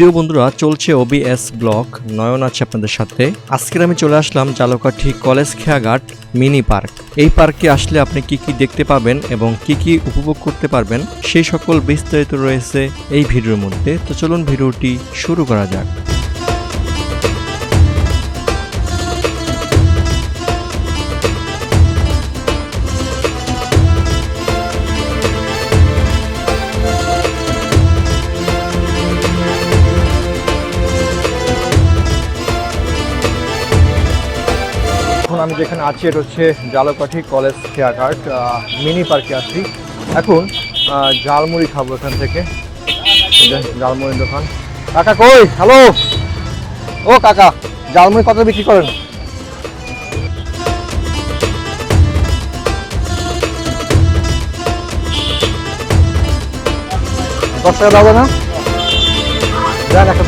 প্রিয় বন্ধুরা, চলছে ওবিএস ব্লক নয়ন আছে আপনাদের সাথে। আজকের আমি চলে আসলাম জালকাঠি কলেজ খেয়াঘাট মিনি পার্ক। এই পার্কে আসলে আপনি কি কি দেখতে পাবেন এবং কি কি উপভোগ করতে পারবেন, সেই সকল বিস্তারিত রয়েছে এই ভিডিওর মধ্যে। তো চলুন ভিডিওটি শুরু করা যাক। এখন আমি যেখানে আছি এটা হচ্ছে জালকাঠি কলেজ খেয়াঘাট মিনি পার্কে আছি। এখন আহ, ঝালমুড়ি খাব এখান থেকে। ঝালমুড়ির দোকান। কাকা কই? হ্যালো ও কাকা ঝালমুড়ি কত বিক্রি করেন? দশ টাকা দাও না? দেন একটা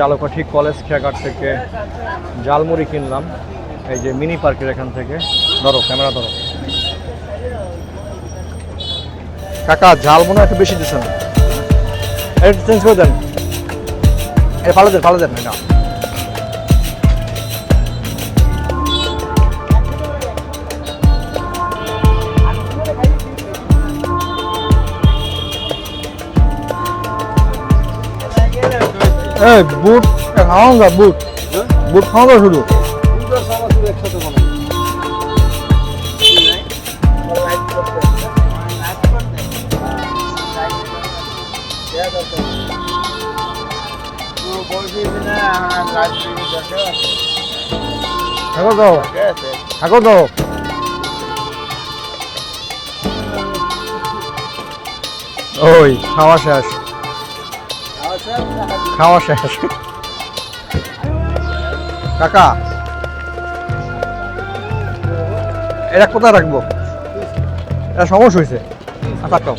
জালকাঠি কলেজ খেয়াঘাট থেকে জালমুড়ি কিনলাম। এই যে মিনি পার্কের এখান থেকে। ধরো, ক্যামেরা ধরো। কাকা ঝাল মনে একটু বেশি দিচ্ছেন। একটু চেঞ্জ করে দেন। এটা পালা দেন পালা দেন এটা এই বুট খাওয়ান যা বুট। বুট খাওয়া শুধু? ঠাকুর দাও। ঠাকুর দাও। ওই খাওয়া শেষ? খাওয়া শেষ। কাকা এটা কোথায় রাখব? এটা সমস্যা হয়েছে আচ্ছা